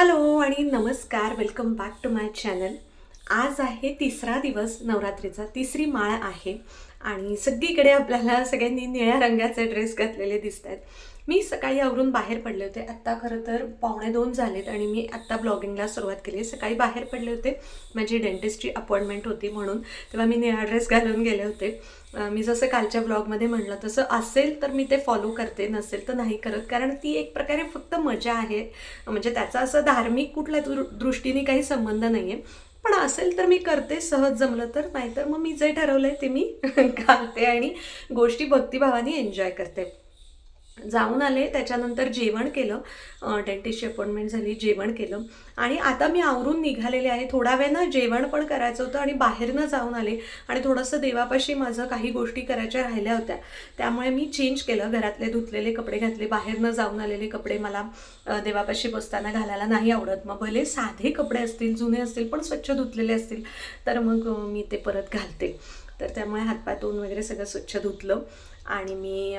Hello आणि नमस्कार. Welcome back to my channel आज आहे तिसरा दिवस नवरात्रीचा. तिसरी माळ आहे. आणि सगळीकडे आपल्याला सगळ्यांनी निळ्या रंगाचे ड्रेस घातलेले दिसत आहेत मी सकाळी आवरून बाहेर पडले होते. आत्ता खरं तर पावणे दोन झालेत आणि मी आत्ता ब्लॉगिंगला सुरुवात केली सकाळी बाहेर पडले होते. माझी डेंटिस्टची अपॉइंटमेंट होती म्हणून तेव्हा मी निळा ड्रेस घालून गेले होते. मी जसं कालच्या ब्लॉगमध्ये म्हटलं तसं असेल तर मी ते फॉलो करते. नसेल तर नाही करत. कारण ती एक प्रकारे फक्त मजा आहे. म्हणजे त्याचा असं धार्मिक कुठल्या दृ दृष्टीने काही संबंध नाही आहे पण असेल तर मी करते सहज जमलं तर. नाहीतर मग मी जे ठरवलं आहे ते मी घालते आणि गोष्टी भक्तिभावाने एन्जॉय करते. जाऊन आले त्याच्यानंतर जेवण केलं. डेंटिस्टची अपॉइंटमेंट झाली जेवण केलं. आणि आता मी आवरून निघालेले आहे. थोडा वेळ ना जेवण पण करायचं होतं आणि बाहेरनं जाऊन आले. आणि थोडंसं देवापाशी माझं काही गोष्टी करायच्या राहिल्या होत्या. त्यामुळे मी चेंज केलं. घरातले धुतलेले कपडे घातले. बाहेरनं जाऊन आलेले कपडे मला देवापाशी बसताना घालायला नाही आवडत. मग भले साधे कपडे असतील जुने असतील पण स्वच्छ धुतलेले असतील. तर मग मी ते परत घालते. तर त्यामुळे हातपाय तोंड वगैरे सगळं स्वच्छ धुतलं. आणि मी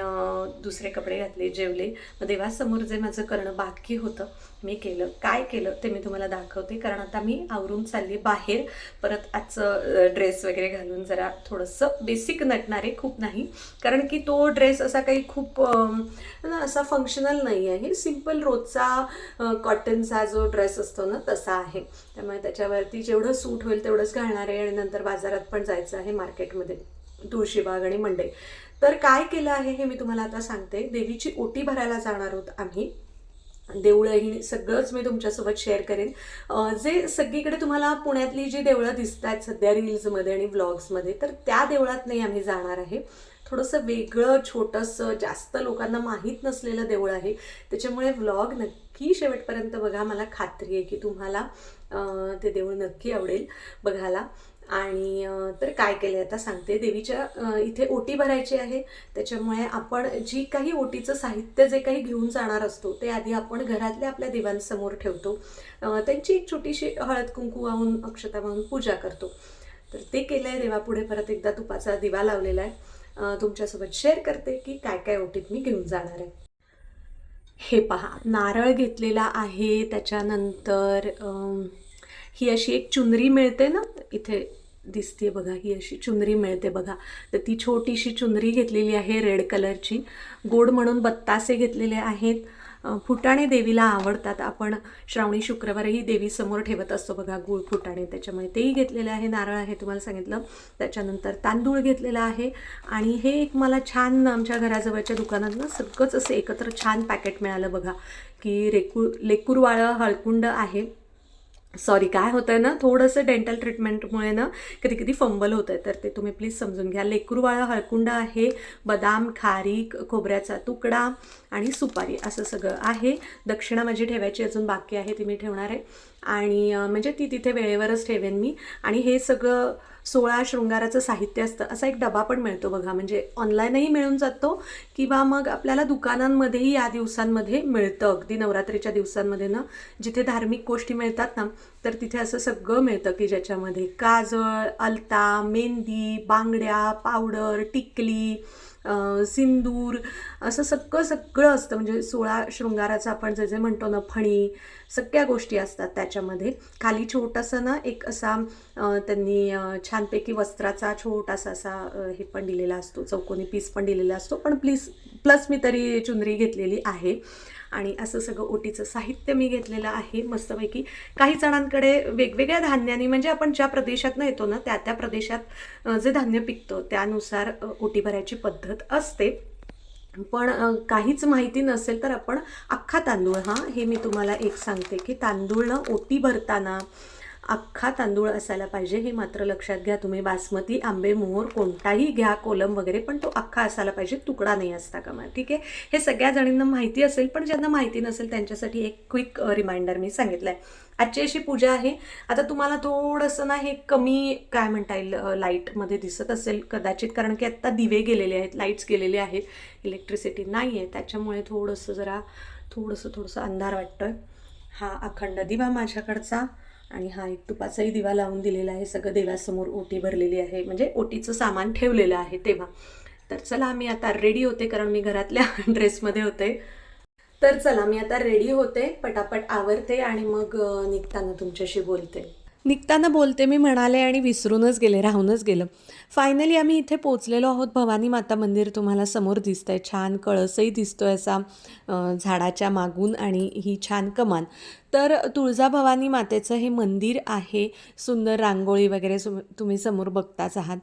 दुसरे कपडे घातले जेवले. मग देवासमोर जे माझं करणं बाकी होतं मी केलं. काय केलं ते मी तुम्हाला दाखवते. कारण आता मी आवरून चालली बाहेर. परत आजचं ड्रेस वगैरे घालून जरा थोडंसं बेसिक नटणारे खूप नाही. कारण की तो ड्रेस असा काही खूप असा फंक्शनल नाही आहे. सिंपल रोजचा कॉटनचा जो ड्रेस असतो ना तसा आहे. त्यामुळे त्याच्यावरती जेवढं सूट होईल तेवढंच घालणार आहे आणि नंतर बाजारात पण जायचं आहे मार्केटमध्ये तुळशीबाग आणि मंडई. तर काय केलं आहे हे मी तुम्हाला आता सांगते. देवीची ओटी भरायला जाणार आहोत आम्ही. देवळंही सगळंच मी तुमच्यासोबत शेअर करेन. जे सगळीकडे तुम्हाला पुण्यातली जी देवळं दिसत आहेत सध्या रील्समध्ये आणि व्लॉग्समध्ये तर त्या देवळात नाही आम्ही जाणार आहे. थोडंसं वेगळं छोटंसं जास्त लोकांना माहीत नसलेलं देऊळ आहे. त्याच्यामुळे व्लॉग नक्की शेवटपर्यंत बघा. मला खात्री आहे की तुम्हाला ते देऊळ नक्की आवडेल बघायला. आणि तर काय केलं आता सांगते. देवीच्या इथे ओटी भरायची आहे. त्याच्यामुळे आपण जी काही ओटीचं साहित्य जे काही घेऊन जाणार असतो ते आधी आपण घरातल्या आपल्या देवांसमोर ठेवतो. त्यांची एक छोटीशी हळद कुंकू वाहून अक्षता वाहून पूजा करतो. तर ते केलं आहे देवापुढे परत एकदा तुपाचा दिवा लावलेला आहे. तुमच्यासोबत शेअर करते की काय काय ओटीत मी घेऊन जाणार आहे. हे पहा. नारळ घेतलेला आहे. त्याच्यानंतर ही अशी एक चुनरी मिळते ना इथे दिसते बघा ही अशी चुनरी मिळते बघा. तर ती छोटीशी चुनरी घेतलेली आहे रेड कलरची. गोड म्हणून बत्तासे घेतलेले आहेत. फुटाणे देवीला आवडतात. आपण श्रावणी शुक्रवारही देवीसमोर ठेवत असतो बघा गुळ फुटाणे. त्याच्यामुळे तेही घेतलेले आहे. नारळ आहे तुम्हाला सांगितलं. त्याच्यानंतर तांदूळ घेतलेला आहे. आणि हे एक मला छान आमच्या घराजवळच्या दुकानात ना सगळंच असं एकत्र छान पॅकेट मिळालं बघा की रेकू लेकूरवाळं हळकुंड आहे. सॉरी काय होतं आहे ना थोडंसं डेंटल ट्रीटमेंटमुळे ना कधी कधी फंबल होतं आहे तर ते तुम्ही प्लीज समजून घ्या. लेकरूवाळा हळकुंड आहे बदाम खारीक खोबऱ्याचा तुकडा आणि सुपारी असं सगळं आहे. दक्षिणा माझी ठेवायची अजून बाकी आहे ती मी ठेवणार आहे. आणि म्हणजे ती तिथे वेळेवरच ठेवेन मी. आणि हे सगळं सोळा शृंगाराचं साहित्य असतं असा एक डबा पण मिळतो बघा. म्हणजे ऑनलाईनही मिळून जातो किंवा मग आपल्याला दुकानांमध्येही या दिवसांमध्ये मिळतं. अगदी नवरात्रीच्या दिवसांमध्ये ना जिथे धार्मिक गोष्टी मिळतात ना तर तिथे असं सगळं मिळतं की ज्याच्यामध्ये काजळ अलता मेहंदी बांगड्या पावडर टिकली सिंदूर असं सगळं सगळं असतं. म्हणजे सोळा शृंगाराचं आपण जे जे म्हणतो ना फणी सगळ्या गोष्टी असतात त्याच्यामध्ये. खाली छोटंसं ना एक असा त्यांनी छानपैकी वस्त्राचा छोटासा असा हे पण दिलेला असतो चौकोनी पीस पण दिलेला असतो. पण प्लीज प्लस मी तरी चुनरी घेतलेली आहे. आणि असं सगळं ओटीचं साहित्य मी घेतलेलं आहे मस्तपैकी. काही जणांकडे वेगवेगळ्या धान्यांनी म्हणजे आपण ज्या प्रदेशातनं येतो ना त्या त्या प्रदेशात जे धान्य पिकतं त्यानुसार ओटी भरायची पद्धत असते. पण काहीच माहिती नसेल तर आपण अख्खा तांदूळ हा हे मी तुम्हाला एक सांगते की तांदूळ ना ओटी भरताना अख्खा तांदूळ असायला पाहिजे हे मात्र लक्षात घ्या. तुम्ही बासमती आंबे मोहर कोणताही घ्या कोलम वगैरे पण तो अख्खा असायला पाहिजे. तुकडा नाही असता कामा. ठीक आहे? हे सगळ्या जणींना माहिती असेल पण ज्यांना माहिती नसेल त्यांच्यासाठी एक क्विक रिमाइंडर मी सांगितलं आहे आजची अशी पूजा आहे. आता तुम्हाला थोडंसं ना हे कमी काय म्हणता येईल लाईटमध्ये दिसत असेल कदाचित कारण की आत्ता दिवे गेलेले आहेत लाईट्स गेलेले आहेत. इलेक्ट्रिसिटी नाही आहे. त्याच्यामुळे थोडंसं जरा थोडंसं थोडंसं अंधार वाटतं आहे हा अखंड दिवा माझ्याकडचा. आणि हा एक तुपाचाही दिवा लावून दिलेला आहे. सगळं देवासमोर ओटी भरलेली आहे. म्हणजे ओटीचं सामान ठेवलेलं आहे तेव्हा. तर चला मी आता रेडी होते कारण मी घरातल्या ड्रेसमध्ये होते. तर चला मी आता रेडी होते पटापट आवरते आणि मग निघताना तुमच्याशी बोलते. निघताना बोलते मी म्हणाले आणि विसरूनच गेले राहूनच गेलं. फायनली आम्ही इथे पोचलेलो आहोत. भवानी माता मंदिर तुम्हाला समोर दिसतंय. छान कळसही दिसतोय असा झाडाच्या मागून आणि ही छान कमान. तर तुळजाभवानी मातेचं हे मंदिर आहे. सुंदर रांगोळी वगैरे सु तुम्ही समोर बघताच आहात.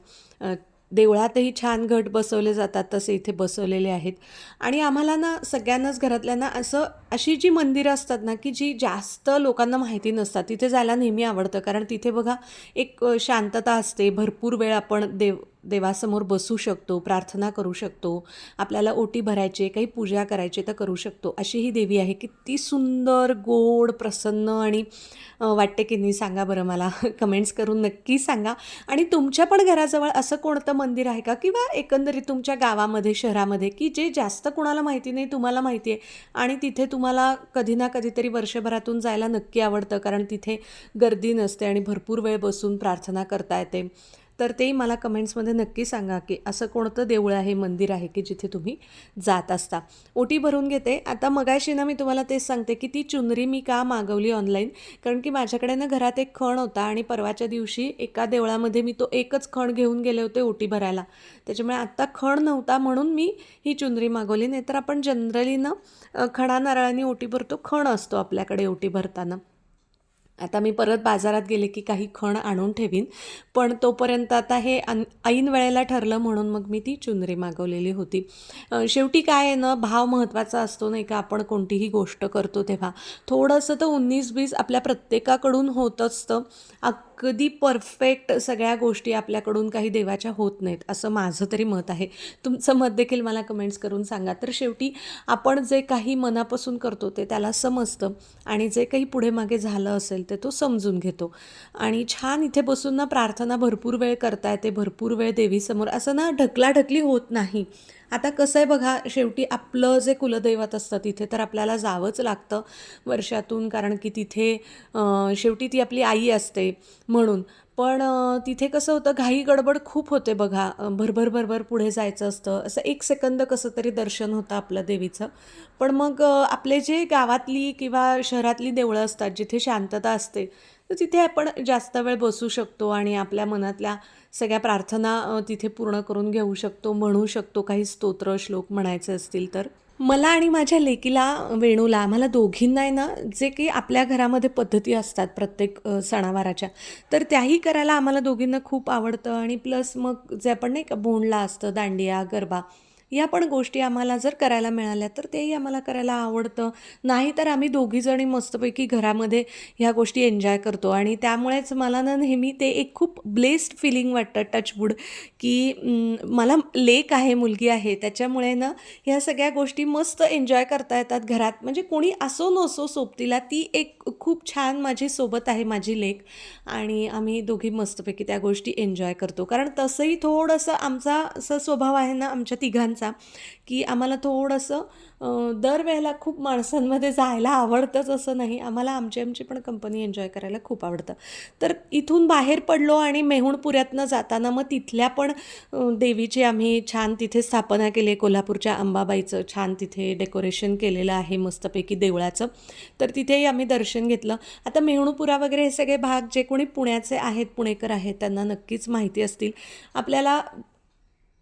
देवळातही छान घट बसवले जातात तसे इथे बसवलेले आहेत. आणि आम्हाला ना सगळ्यांनाच घरातल्यांना असं अशी जी मंदिरं असतात ना की जी जास्त लोकांना माहिती नसतात तिथे जायला नेहमी आवडतं. कारण तिथे बघा एक शांतता असते भरपूर वेळ आपण देव देवासमोर बसू शकतो प्रार्थना करू शकतो आपल्याला ओटी भरायची आहे, काही पूजा करायची तर करू शकतो. अशी ही देवी आहे. किती सुंदर गोड प्रसन्न आणि वाटते की नाही सांगा बरं मला. कमेंट्स करून नक्की सांगा. आणि तुमच्या पण घराजवळ असं कोणतं मंदिर आहे का? किंवा एकंदरीत तुमच्या गावामध्ये शहरामध्ये की जे जास्त कोणाला माहिती नाही तुम्हाला माहिती आहे आणि तिथे तुम्हाला कधी ना कधीतरी वर्षभरातून जायला नक्की आवडतं कारण तिथे गर्दी नसते आणि भरपूर वेळ बसून प्रार्थना करता येते. तर तेही मला कमेंट्समध्ये नक्की सांगा की असं कोणतं देऊळ आहे मंदिर आहे की जिथे तुम्ही जात असता. ओटी भरून घेते. आता मगाशी ना मी तुम्हाला तेच सांगते की ती चुनरी मी का मागवली ऑनलाईन कारण की माझ्याकडे ना घरात एक खण होता आणि परवाच्या दिवशी एका देवळामध्ये मी तो एकच खण घेऊन गेले होते ओटी भरायला. त्याच्यामुळे आत्ता खण नव्हता म्हणून मी ही चुनरी मागवली. नाहीतर आपण जनरली ना खणा नारळाने ओटी भरतो. खण असतो आपल्याकडे ओटी भरताना. आता मी परत बाजारात गेले की काही खण आणून ठेवीन पण तोपर्यंत आता हे अन ऐन वेळेला ठरलं म्हणून मग मी ती चुनरी मागवलेली होती. शेवटी काय आहे ना भाव महत्त्वाचा असतो नाही का आपण कोणतीही गोष्ट करतो तेव्हा. थोडंसं तर उन्नीस बीस आपल्या प्रत्येकाकडून होत असतं. अगदी परफेक्ट सगळ्या गोष्टी आपल्याकडून काही देवाच्या होत नाहीत असं माझं तरी मत आहे. तुमचं मत देखील मला कमेंट्स करून सांगा. तर शेवटी आपण जे काही मनापासून करतो ते त्याला समजतं आणि जे काही पुढे मागे झालं असेल ते तो समजून घेतो. आणि छान इथे बसून ना प्रार्थना भरपूर वेळ करता येते भरपूर वेळ देवीसमोर असं ना ढकलाढकली होत नाही. आता कसं आहे बघा शेवटी आपलं जे कुलदैवत असतं तिथे तर आपल्याला जावंच लागतं वर्षातून कारण की तिथे शेवटी ती आपली आई असते म्हणून. पण तिथे कसं होतं घाई गडबड खूप होते बघा भरभर भरभर पुढे जायचं असतं. असं एक सेकंद कसं तरी दर्शन होतं आपलं देवीचं. पण मग आपले जे गावातली किंवा शहरातली देवळं असतात जिथे शांतता असते तर तिथे आपण जास्त वेळ बसू शकतो आणि आपल्या मनातल्या सगळ्या प्रार्थना तिथे पूर्ण करून घेऊ शकतो म्हणू शकतो. काही स्तोत्र श्लोक म्हणायचे असतील तर. मला आणि माझ्या लेकीला वेणूला आम्हाला दोघींना आहे ना जे काही आपल्या घरामध्ये पद्धती असतात प्रत्येक सणावाराच्या तर त्याही करायला आम्हाला दोघींना खूप आवडतं. आणि प्लस मग जे आपण नाही का बोंडला असतं दांडिया गरबा या पण गोष्टी आम्हाला जर करायला मिळाल्या तर तेही आम्हाला करायला आवडतं. नाही तर आम्ही दोघीजणी मस्तपैकी घरामध्ये ह्या गोष्टी एन्जॉय करतो. आणि त्यामुळेच मला ना नेहमी ते एक खूप ब्लेस्ड फिलिंग वाटतं टचवूड की मला लेक आहे मुलगी आहे. त्याच्यामुळे ना ह्या सगळ्या गोष्टी मस्त एन्जॉय करता येतात घरात. म्हणजे कोणी असो नसो सोबतीला ती एक खूप छान माझी सोबत आहे माझी लेक. आणि आम्ही दोघी मस्तपैकी त्या गोष्टी एन्जॉय करतो. कारण तसंही थोडंसं आमचा असं स्वभाव आहे ना आमच्या तिघांचा की आम्हाला थोडंसं दरवेळेला खूप माणसांमध्ये जायला आवडतंच असं नाही. आम्हाला आमची आमची पण कंपनी एन्जॉय करायला खूप आवडतं. तर इथून बाहेर पडलो आणि मेहुणपुऱ्यातनं जाताना मग तिथल्या पण देवीची आम्ही छान तिथे स्थापना केली. आहे कोल्हापूरच्या अंबाबाईचं छान तिथे डेकोरेशन केलेलं आहे मस्तपैकी देवळाचं. तर तिथेही आम्ही दर्शन घेतलं. आता मेहुणपुरा वगैरे हे सगळे भाग जे कोणी पुण्याचे आहेत पुणेकर आहेत त्यांना नक्कीच माहिती असतील. आपल्याला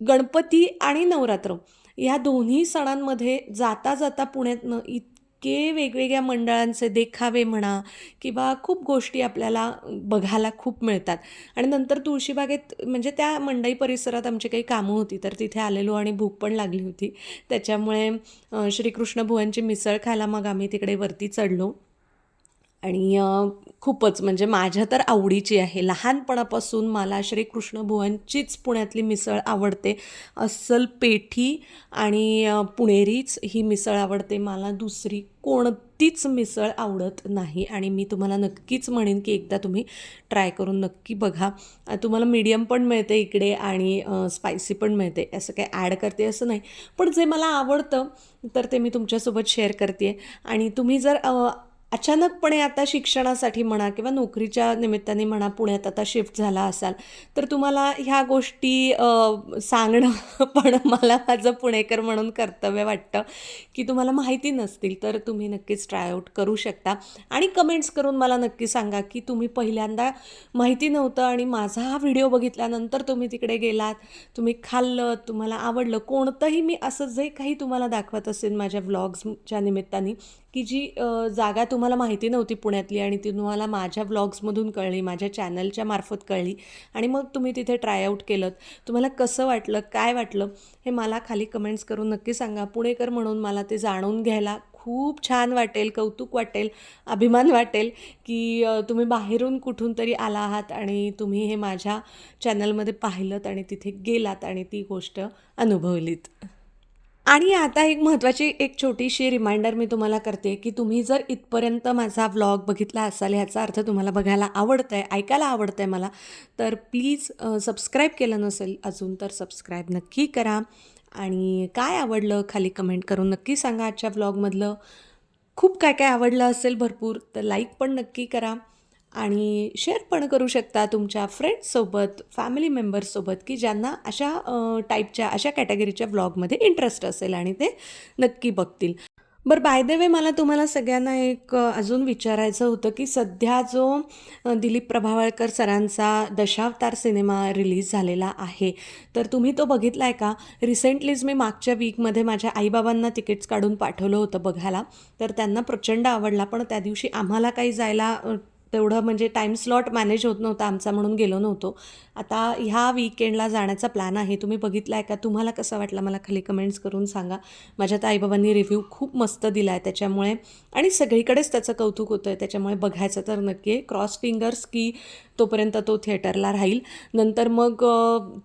गणपती आणि नवरात्र या दोन्ही सणांमध्ये जाता जाता पुण्यातनं इतके वेगवेगळ्या मंडळांचे देखावे म्हणा किंवा खूप गोष्टी आपल्याला बघायला खूप मिळतात. आणि नंतर तुळशीबागेत म्हणजे त्या मंडई परिसरात आमची काही कामं होती तर तिथे आलेलो आणि भूक पण लागली होती. त्याच्यामुळे श्रीकृष्ण भुवनची मिसळ खायला मग आम्ही तिकडे वरती चढलो. आणि खूपच म्हणजे माझ्या तर आवडीची आहे. लहानपणापासून मला श्रीकृष्ण भुवनचीच पुण्यातली मिसळ आवडते. अस्सल पेठी आणि पुणेरीच ही मिसळ आवडते. मला दुसरी कोणतीच मिसळ आवडत नाही आणि मी तुम्हाला नक्कीच म्हणेन की एकदा तुम्ही ट्राय करून नक्की बघा. तुम्हाला मीडियम पण मिळते इकडे आणि स्पायसी पण मिळते. असं काही ॲड करते असं नाही. पण जे मला आवडतं तर ते मी तुमच्यासोबत शेअर करते आणि तुम्ही जर अचानकपणे आता शिक्षणासाठी म्हणा किंवा नोकरीच्या निमित्ताने म्हणा पुण्यात आता शिफ्ट झाला असाल तर तुम्हाला ह्या गोष्टी सांगणं पण मला माझं पुणेकर म्हणून कर्तव्य वाटतं की तुम्हाला माहिती नसतील तर तुम्ही नक्कीच ट्रायआउट करू शकता. आणि कमेंट्स करून मला नक्की सांगा की तुम्ही पहिल्यांदा माहिती नव्हतं आणि माझा हा व्हिडिओ बघितल्यानंतर तुम्ही तिकडे गेलात तुम्ही खाल्लं तुम्हाला आवडलं कोणतंही मी असं जे काही तुम्हाला दाखवत असेल माझ्या व्लॉग्सच्या निमित्ताने की जी जागा तुम्हाला माहिती नव्हती पुण्यातली आणि ती तुम्हाला माझ्या व्लॉग्समधून कळली माझ्या चॅनलच्या मार्फत कळली आणि मग तुम्ही तिथे ट्रायआउट केलं तुम्हाला कसं वाटलं काय वाटलं हे मला खाली कमेंट्स करून नक्की सांगा. पुणेकर म्हणून मला ते जाणून घ्यायला खूप छान वाटेल कौतुक वाटेल अभिमान वाटेल की तुम्ही बाहेरून कुठून तरी आला आहात आणि तुम्ही हे माझ्या चॅनलमध्ये पाहिलं आणि तिथे गेलात आणि ती गोष्ट अनुभवलीत. आणि आता एक महत्त्वाची एक छोटीशी रिमाइंडर मी तुम्हाला करते की तुम्ही जर इथपर्यंत माझा व्लॉग बघितला असाल ह्याचा अर्थ तुम्हाला बघायला आवडतं आहे ऐकायला आवडतं आहे मला तर प्लीज सबस्क्राईब केलं नसेल अजून तर सबस्क्राईब नक्की करा. आणि काय आवडलं खाली कमेंट करून नक्की सांगा आजच्या व्लॉगमधलं खूप काय काय आवडलं असेल भरपूर तर लाईक पण नक्की करा. आणि शेअर पण करू शकता तुमच्या फ्रेंड्ससोबत फॅमिली मेंबर्ससोबत की ज्यांना अशा टाईपच्या अशा कॅटेगरीच्या व्लॉगमध्ये इंटरेस्ट असेल आणि ते नक्की बघतील. बरं बाय द वे मला तुम्हाला सगळ्यांना एक अजून विचारायचं होतं की सध्या जो दिलीप प्रभावळकर सरांचा दशावतार सिनेमा रिलीज झालेला आहे तर तुम्ही तो बघितला आहे का रिसेंटलीच मी मागच्या वीकमध्ये माझ्या आईबाबांना तिकीट्स काढून पाठवलं होतं बघायला तर त्यांना प्रचंड आवडला पण त्या दिवशी आम्हाला काही जायला तेवढं म्हणजे टाईम स्लॉट मॅनेज होत नव्हता आमचा म्हणून गेलो नव्हतो. आता ह्या वीकेंडला जाण्याचा प्लॅन आहे. तुम्ही बघितला आहे का? तुम्हाला कसा वाटला? मला खाली कमेंट्स करून सांगा. माझ्या तर आईबाबांनी रिव्ह्यू खूप मस्त दिला आहे त्याच्यामुळे. आणि सगळीकडेच त्याचं कौतुक होतं आहे त्याच्यामुळे बघायचं तर नक्की आहे. क्रॉस फिंगर्स की तोपर्यंत तो थिएटरला राहील. नंतर मग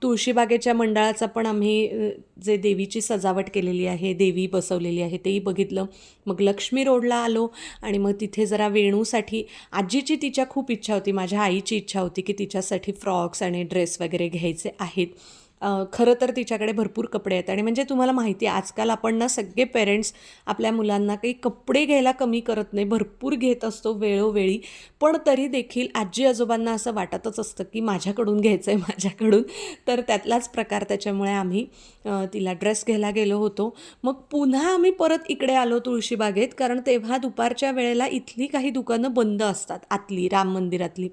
तुळशीबागेच्या मंडळाचा पण आम्ही जे देवीची सजावट केलेली आहे देवी बसवलेली आहे तेही बघितलं. मग लक्ष्मी रोडला आलो. आणि मग तिथे जरा वेणूसाठी आजीची तिच्या खूप इच्छा होती माझ्या आईची इच्छा होती की तिच्यासाठी फ्रॉक्स आणि ड्रेस वगैरे घ्यायचे आहेत. खरं तर तिच्याकडे भरपूर कपडे आहेत. आणि म्हणजे तुम्हाला माहिती आहे आजकाल आपण ना सगळे पेरेंट्स आपल्या मुलांना काही कपडे घ्यायला कमी करत नाही. भरपूर घेत असतो वेळोवेळी. पण तरी देखील आजी आजोबांना असं वाटतच असतं की माझ्याकडून घ्यायचं आहे माझ्याकडून. तर त्यातलाच प्रकार त्याच्यामुळे आम्ही तिला ड्रेस घ्यायला गेलो होतो. मग पुन्हा आम्ही परत इकडे आलो तुळशीबागेत कारण तेव्हा दुपारच्या वेळेला इथली काही दुकानं बंद असतात आतली राम मंदिरातली.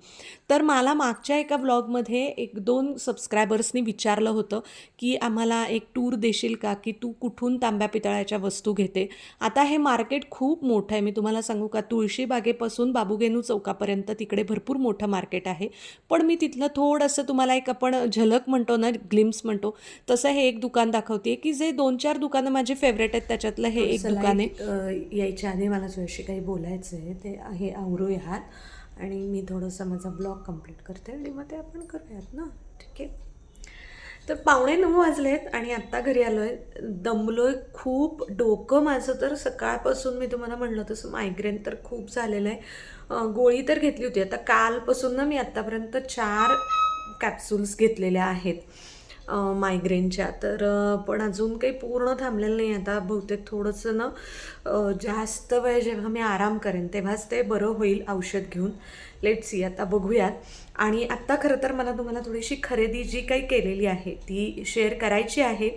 तर मला मागच्या एका ब्लॉगमध्ये एक दोन सबस्क्रायबर्सनी विचारलं होतं की आम्हाला एक टूर देशील का? की तू कुठून तांब्या पितळाच्या वस्तू घेते? आता हे मार्केट खूप मोठं आहे. मी तुम्हाला सांगू का? तुळशीबागेपासून बाबूगेनू चौकापर्यंत तिकडे भरपूर मोठं मार्केट आहे. पण मी तिथलं थोडंसं तुम्हाला एक आपण झलक म्हणतो ना ग्लिम्स म्हणतो तसं हे एक दुकान दाखवते की जे दोन चार दुकानं माझी फेवरेट आहेत त्याच्यातलं हे एक दुकान आहे. यायच्या आधी मला तुझ्याशी काही बोलायचं आहे. ते आहे आवरूयात आणि मी थोडंसं माझा ब्लॉग कंप्लीट करते आणि मग ते आपण करूयात ना? ठीक आहे? तर पावणे नऊ वाजलेत आणि आत्ता घरी आलो आहे दमलो आहे खूप. डोकं माझं तर सकाळपासून मी तुम्हाला म्हणलं तसं मायग्रेन तर खूप झालेलं आहे. गोळी तर घेतली होती. आता कालपासून ना मी आत्तापर्यंत चार कॅप्सूल्स घेतलेल्या आहेत. मायग्रेनच्या तर पण अजून काही पूर्ण थांबलेलं नाही. आता बहुतेक थोडंसं ना जास्त वेळ जेव्हा मी आराम करेन तेव्हाच ते बरं होईल औषध घेऊन. लेट सी आता बघूयात. आणि आत्ता खरं तर मला तुम्हाला थोडीशी खरेदी जी काही केलेली आहे ती शेअर करायची आहे.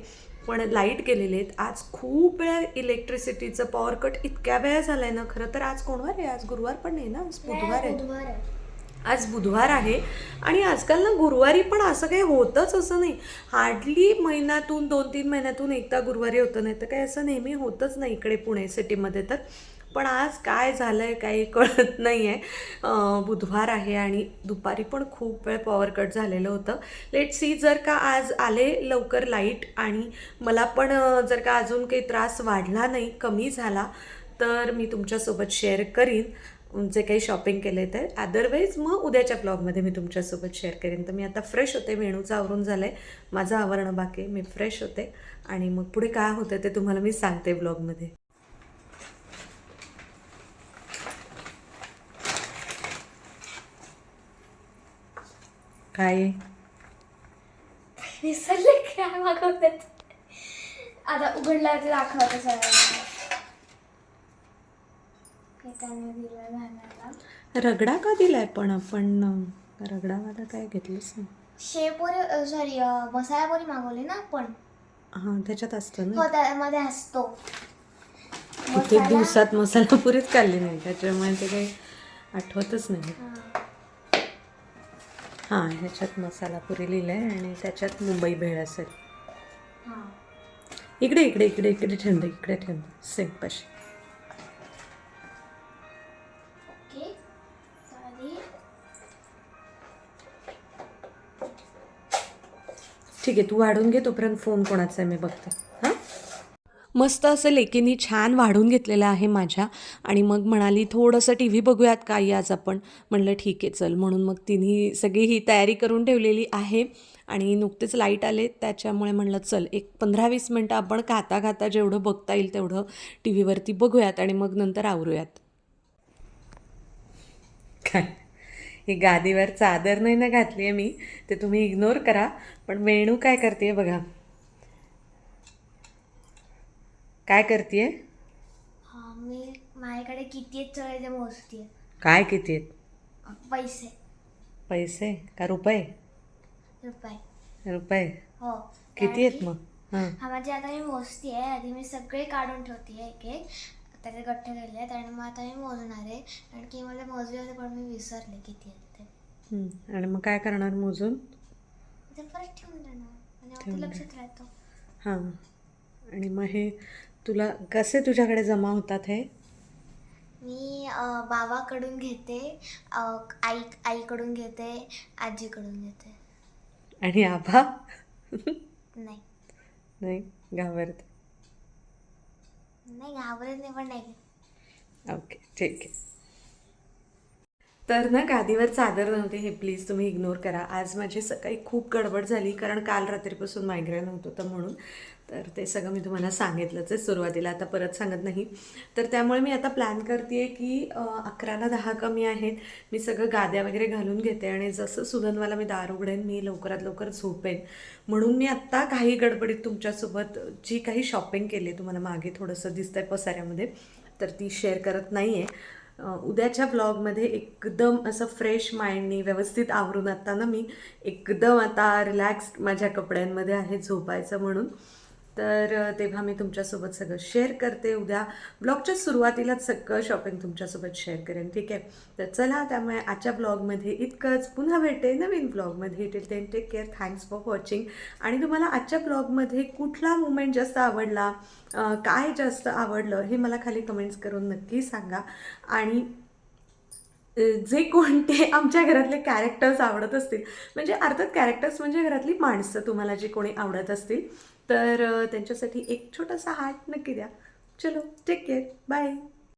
पण लाइट गेलेले आहेत. आज खूप वेळा इलेक्ट्रिसिटीचं पॉवर कट इतक्या वेळा झालाय ना खरं तर आज कोणवार आहे? आज गुरुवार पण नाही ना? आज बुधवार आहे. आज बुधवार आहे आणि आजकाल ना गुरुवारी पण असं काही होतंच असं नाही. हार्डली महिन्यातून दोन तीन महिन्यातून एकदा गुरुवारी होतं नाही तर काही असं नेहमी होतच नाही इकडे पुणे सिटीमध्ये तर. पण आज काय झालं आहे काही कळत नाही आहे बुधवार आहे आणि दुपारी पण खूप वेळ पॉवर कट झालेलं होतं. लेट सी जर का आज आले लवकर लाइट आणि मला पण जर का अजून काही त्रास वाढला नाही कमी झाला तर मी तुमच्यासोबत शेअर करीन. जे काही शॉपिंग केले तर अदरवाईज मग उद्याच्या ब्लॉगमध्ये मी तुमच्यासोबत शेअर करेन. तर मी आता फ्रेश होते. वेणूचं आवरून झालं आहे माझं आवरणं बाकी आहे. मी फ्रेश होते. आणि मग पुढे काय होतं ते तुम्हाला मी सांगते ब्लॉगमध्ये काय? आहे? विसरले काय मागवतात? आता उघडला ते दाखवत सगळ्यांना हे त्यांनी दिलं घालायला रगडा का दिलाय पण आपण रगडावाला काय घेतलंच नाही शेवपुरी सॉरी मसाला पुरी मागवली ना आपण? हां त्याच्यात असतं हो ना त्यामध्ये असतो. किती दिवसात मसाला पुरीच खाल्ली नाही त्याच्यामुळे ते काही आठवतच नाही. हा. हां ह्याच्यात मसाला पुरी लिहिलंय आणि त्याच्यात मुंबई भेळ असेल. हा. इकडे इकडे इकडे इकडे ठेवून दे इकडे ठेवून दे. सिंक पाशी ठीक आहे तू वाढून घे तोपर्यंत फोन कोणाचा आहे मी बघते. हां? मस्त असं लेकीनी छान वाढून घेतलेलं आहे माझ्या. आणि मग म्हणाली थोडंसं टी व्ही बघूयात का आई आज आपण. म्हणलं ठीक आहे चल. म्हणून मग तिने सगळी ही तयारी करून ठेवलेली आहे. आणि नुकतेच लाइट आले त्याच्यामुळे म्हणलं चल एक पंधरा वीस मिनटं आपण खाता खाता जेवढं बघता येईल तेवढं टी व्हीवरती बघूयात आणि मग नंतर आवरूयात. काय? ही गादीवर चादर नाही ना घातली आहे मी ते तुम्ही इग्नोर करा. पण वेणू काय करते बघा. काय करते हा मी माझ्याकडे किती आहेत मोजते काय किती आहेत? पैसे. पैसे? का रुपये? रुपये. रुपये. हो. किती आहेत मग? हां. म्हणजे आता मी मोजते आहे आधी मी सगळे काढून ठेवते एक एक. त्याचे गठ्ठे केले आहेत आणि मग आता मी मोजणार आहे. कारण की मला मोजले होते पण मी विसरले किती आहेत ते. हं. आणि मग काय करणार मोजून? ते परत ठेवून देणार. आणि ठेवून ते दे. लक्षात राहतो. हां. आणि मग हे तुला कसे तुझ्याकडे जमा होतात हे? मी अ, बाबाकडून घेते अ, आई आईकडून घेते आजीकडून घेते. आणि आभा नाही. नाही. घाबरते. नाही घाबरत नाही पण नाही ओके ठीक आहे. तर ना गादीवर चादर नव्हते हे प्लीज तुम्ही इग्नोर करा. आज माझी सकाळी खूप गडबड झाली कारण काल रात्रीपासून मायग्रेन होत होतं म्हणून. तर ते सगळं मी तुम्हाला सांगितलंच आहे सुरुवातीला आता परत सांगत नाही. तर त्यामुळे मी आता प्लॅन करते आहे की अकराला दहा कमी आहेत. मी सगळं गाद्या वगैरे घालून घेते आणि जसं सुगंधवाला मी दार उघडेन मी लवकरात लवकर झोपेन. म्हणून मी आत्ता काही गडबडीत तुमच्यासोबत जी काही शॉपिंग केली आहे तुम्हाला मागे थोडंसं दिसतंय पसाऱ्यामध्ये तर ती शेअर करत नाही आहे उद्याच्या ब्लॉगमध्ये एकदम असं फ्रेश माइंडनी व्यवस्थित आवरून आता ना मी एकदम आता रिलॅक्स माझ्या कपड्यांमध्ये आहे झोपायचं म्हणून. तर तेव्हा मी तुमच्यासोबत सगळं शेअर करते. उद्या ब्लॉगच्या सुरुवातीलाच सगळं शॉपिंग तुमच्यासोबत शेअर करेन. ठीक आहे? तर चला त्यामुळे आजच्या ब्लॉगमध्ये इतकंच. पुन्हा भेटे नवीन ब्लॉगमध्ये. Till then take care thanks for watching आणि तुम्हाला आजच्या ब्लॉगमध्ये कुठला मुमेंट जास्त आवडला काय जास्त आवडलं हे मला खाली कमेंट्स करून नक्की सांगा. आणि जे कोणते आमच्या घरातले कॅरेक्टर्स आवडत असतील म्हणजे अर्थात कॅरेक्टर्स म्हणजे घरातली माणसं तुम्हाला जी कोणी आवडत असतील तर त्यांच्यासाठी एक छोटासा हार्ट नक्की द्या. चलो टेक केअर बाय